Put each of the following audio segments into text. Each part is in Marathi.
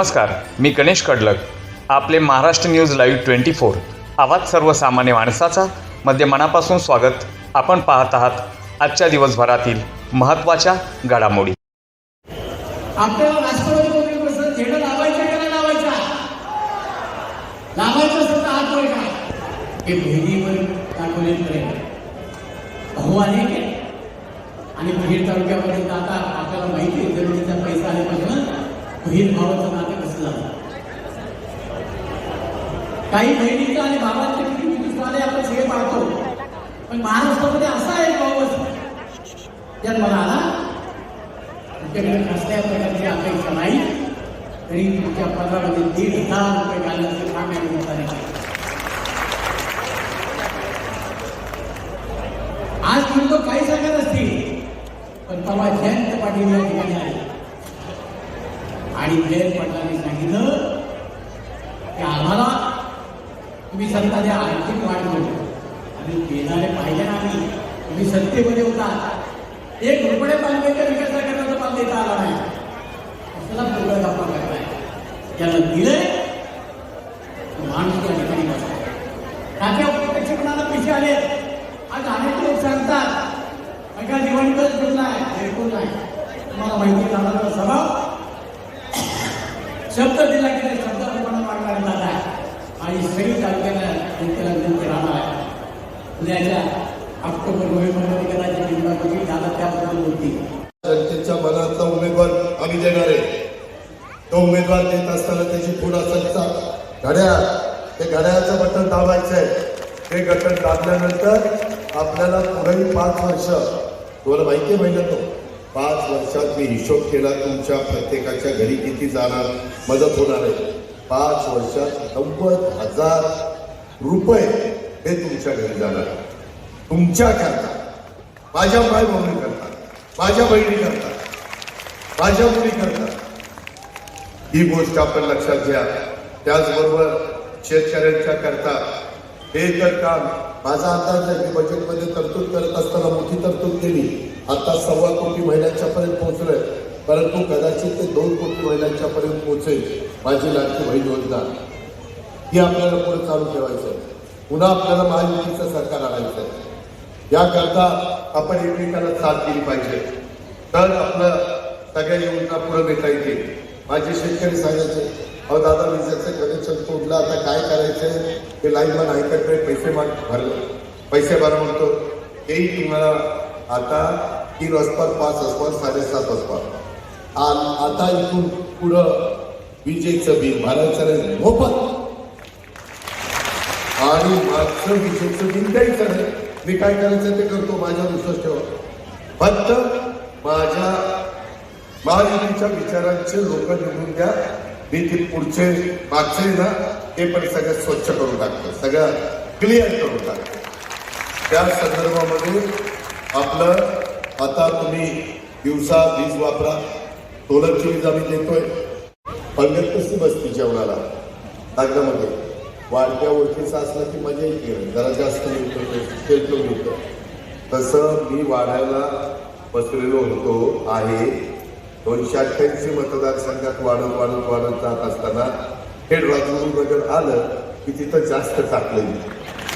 नमस्कार मी गणेश कडलक. आपले Maharashtra news live twenty four. आवाज सर्वसामान्य माणसाचा मध्ये मनापासून स्वागत. आपण पाहत आहात आजच्या दिवसभरातील महत्त्वाच्या घडामोडी. आणि बहीण तालुक्यामध्ये आता आपल्याला माहिती आहे जमिनीचा पैसा आल्यापासून बहीण भावाचं नातं कसं झालं? काही बहिणीचं आणि बाबांचे किती किती आपण सगळे पाहतो. पण महाराष्ट्रामध्ये असा एक पाऊस ज्यात मला आला तुमच्याकडे कसल्या प्रकारची अपेक्षा नाही? तरी तुमच्या पगारामध्ये दीड हजार रुपये घालण्याचं काम या निमित्ताने केलं. आज म्हणतो काही सांगत असतील पण तेव्हा जयंत पाटील या ठिकाणी आहे आणि जयंत पाटलांनी सांगितलं की आम्हाला तुम्ही सांगता द्या आर्थिक वाढ करू. आणि देणारे पाहिजे ना आम्ही तुम्ही सत्तेमध्ये होता. एक रुपये तालुक्याच्या विकासाकरता पाल देता आला नाही. असला पूर्ण गप्पा करताय. त्याला दिलंय माणूस त्या ठिकाणी बसला. राज्या प्रत्यक्षपणाला पैसे आले? आज अनेक लोक सांगतात एका दिवाळीतच जुळलाय बिलकुल नाही तुम्हाला माहिती झाला तर स्वभाव शब्द दिला की नाही शब्दाप्रमाणे वाढणारे दादा आहे आणि सगळी तालुक्याला जनतेला विनंती राहणार आहे. उद्याच्या ऑक्टोबर नोव्हेंबरमध्ये कदाचित निवडणुकी दादा त्याबद्दल बोलतील. जनतेच्या मनातला उमेदवार आम्ही देणार आहे. तो उमेदवार देत असताना त्याची पुढं संस्था घड्याळ ते घड्याळाचं बटन दाबायचं आहे. ते बटन दाबल्यानंतर आपल्याला पुढे पाच वर्ष तुम्हाला माहिती आहे महिन्यात पाच वर्षात मी हिशोब केला तुमच्या प्रत्येकाच्या घरी किती जाणार मदत होणार आहे. पाच वर्षात नव्वद हजार रुपये हे तुमच्या घरी जाणार तुमच्या करता. माझ्या माय बहिणी करतात माझ्या बहिणी करतात माझ्या मुली करतात ही गोष्ट आपण लक्षात घ्या. त्याचबरोबर शेतकऱ्यांच्या करता. हे तर काम. माझा अंदाज आहे बजेटमध्ये तरतूद करत असताना मोठी तरतूद केली आता सव्वा कोटी महिलांच्या पर्यंत पोहोचलोय. परंतु कदाचित ते दोन कोटी महिलांच्या पर्यंत पोहोचेल माझी लाडकी बहीण योजना ही आपल्याला पुढे चालू ठेवायचं आहे पुन्हा आपल्याला महायुतीचं सरकार आणायचं आहे याकरता आपण एकमेकाला साथ दिली पाहिजे. तर आपलं सगळ्या योजना पुढे नेता येतील. माझे शेतकरी सांगायचे अहो दादा विजेचं कनेक्शन तोडलं आता काय करायचं ते लाईनमन ऐकत पैसे माग भरले. पैसे भरा म्हणतो तेही तुम्हाला आता तीन असतात पाच असतात साडेसात असतात आता इथून पुढं विजेचं बिल भरायचं नाही मोफत. आणि मागचं विजेचं बिल द्यायचं नाही मी काय करायचं ते करतो माझ्या विश्वास ठेवा. फक्त माझ्या महायुतीच्या विचारांचे लोक निवडून द्या. मी ते पुढचे मागचे ना ते पण सगळं स्वच्छ करून टाकतो. सगळं क्लिअर करून टाकतो. त्या संदर्भामध्ये आपलं आता तुम्ही दिवसा वीज वापरा सोलरची वीज आम्ही देतोय. पंगत कशी बसती जेवणाला. लग्नामध्ये वाढत्या ओळखीचा असला की मजा येते. जरा जास्त मिळतो खेळतो मिळतो तसं मी वाढायला बसलेलो होतो आहे. दोनशे अठ्ठ्याऐंशी मतदारसंघात वाढत वाढत वाढत जात असताना हे नगर आलं की तिथं जास्त टाकलं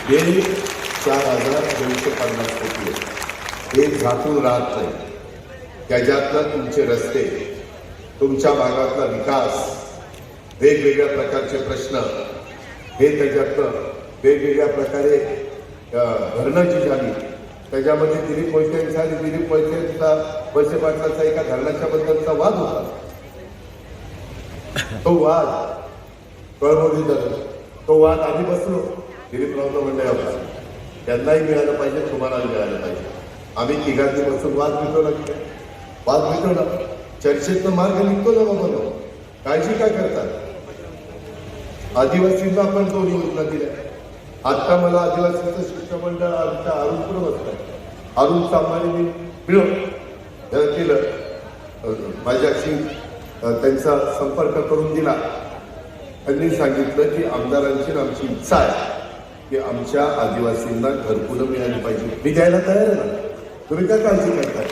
हे चार हजार दोनशे पन्नास कोटी. आहे. हे झाकून राहत नाही. त्याच्यातनं तुमचे रस्ते तुमच्या भागातला विकास वेगवेगळ्या प्रकारचे प्रश्न हे त्याच्यातनं वेगवेगळ्या प्रकारे धरणाची धरणं जी झाली त्याच्यामध्ये दिलीप वैद्यांचा आणि दिलीप वैद्यांचा वळसे पाटलाचा एका धरणाच्या बद्दलचा वाद होता. तो वाद कळमोडी झाला तो वाद आधी बसलो दिलीपरावला म्हणले आपण त्यांनाही मिळालं पाहिजे तुम्हालाही मिळालं पाहिजे. आम्ही तिघांनी बसून वाद मिटवला की वाद वाद मिटवला चर्चेतनं मार्ग निघतो ना बाबा काळजी काय करतात? आदिवासींना आपण दोन योजना दिल्या. आत्ता मला आदिवासीचं शिष्टमंडळ आमच्या अरुणपूर बसतात अरुण सामाने मी मिळव केलं माझ्याशी त्यांचा संपर्क करून दिला. त्यांनी सांगितलं की आमदारांची आमची इच्छा आहे की आमच्या आदिवासींना घरकुलं मिळाली पाहिजे. मी द्यायला तयार आहे ना? तुम्ही काय काळजी करताय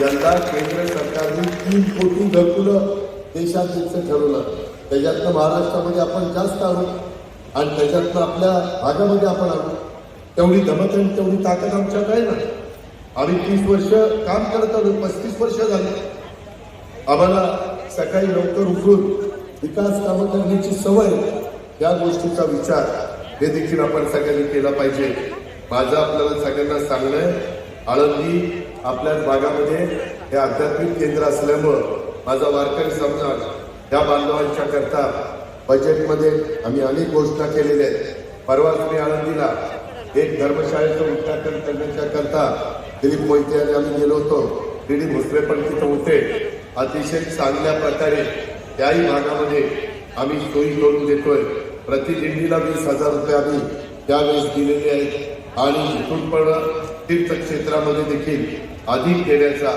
यंदा केंद्र सरकारने तीन कोटी घरकुलं देशात द्यायचं ठरवलं. त्याच्यातनं महाराष्ट्रामध्ये आपण जास्त आलो आणि त्याच्यातनं आपल्या भागामध्ये आपण आलो तेवढी धमक आणि तेवढी ताकद आमच्यात आहे ना आम्ही तीस वर्ष काम करत आलो पस्तीस वर्ष झाली. आम्हाला सकाळी लवकर उठून विकास कामं करण्याची सवय या गोष्टीचा विचार हे देखील आपण सगळ्यांनी केला पाहिजे. माझं आपल्याला सगळ्यांना सांगणं आहे आळंदी आपल्याच भागामध्ये हे आध्यात्मिक केंद्र असल्यामुळं माझा वारकरी समाज या बांधवांच्या करता बजेटमध्ये आम्ही अनेक घोषणा केलेल्या आहेत. परवाच मी आळंदीला एक धर्मशाळेचं उद्घाटन करण्याच्या करता दिलीप मोहिते आणि आम्ही गेलो होतो. डी डी भोसले पण तिथं होते. अतिशय चांगल्या प्रकारे त्याही भागामध्ये आम्ही सोयी करून देतोय. प्रतिदिंडीला वीस हजार रुपये आम्ही त्यावेळेस दिलेले आहेत. आणि इथून पण तीर्थक्षेत्रामध्ये देखील अधिक देण्याचा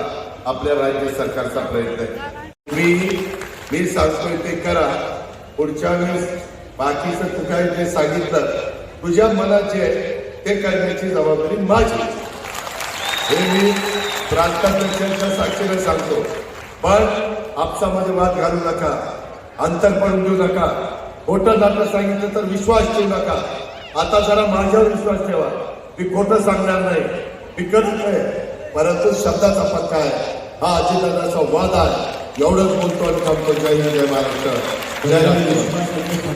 आपल्या राज्य सरकारचा प्रयत्न आहे. मी मी सांस्कृतिक करा पुढच्या वेळेस बाकीचं तुझ्या जे सांगितलं तुझ्या मनात जे आहे ते करण्याची जबाबदारी माझी हे मी प्रांताध्यक्षांच्या साक्षीने सांगतो. पण आपसामध्ये वाद घालू नका अंतर पडून देऊ नका. खोटं जातं सांगितलं तर विश्वास ठेवू नका. आता जरा माझ्यावर विश्वास ठेवा. मी खोटं सांगणार नाही. मी करत नाही परंतु शब्दाचा पक्का आहे. हा अजितदाचा वाद आहे. एवढंच बोलतो आणि थांबतो. जय जय महाराष्ट्र.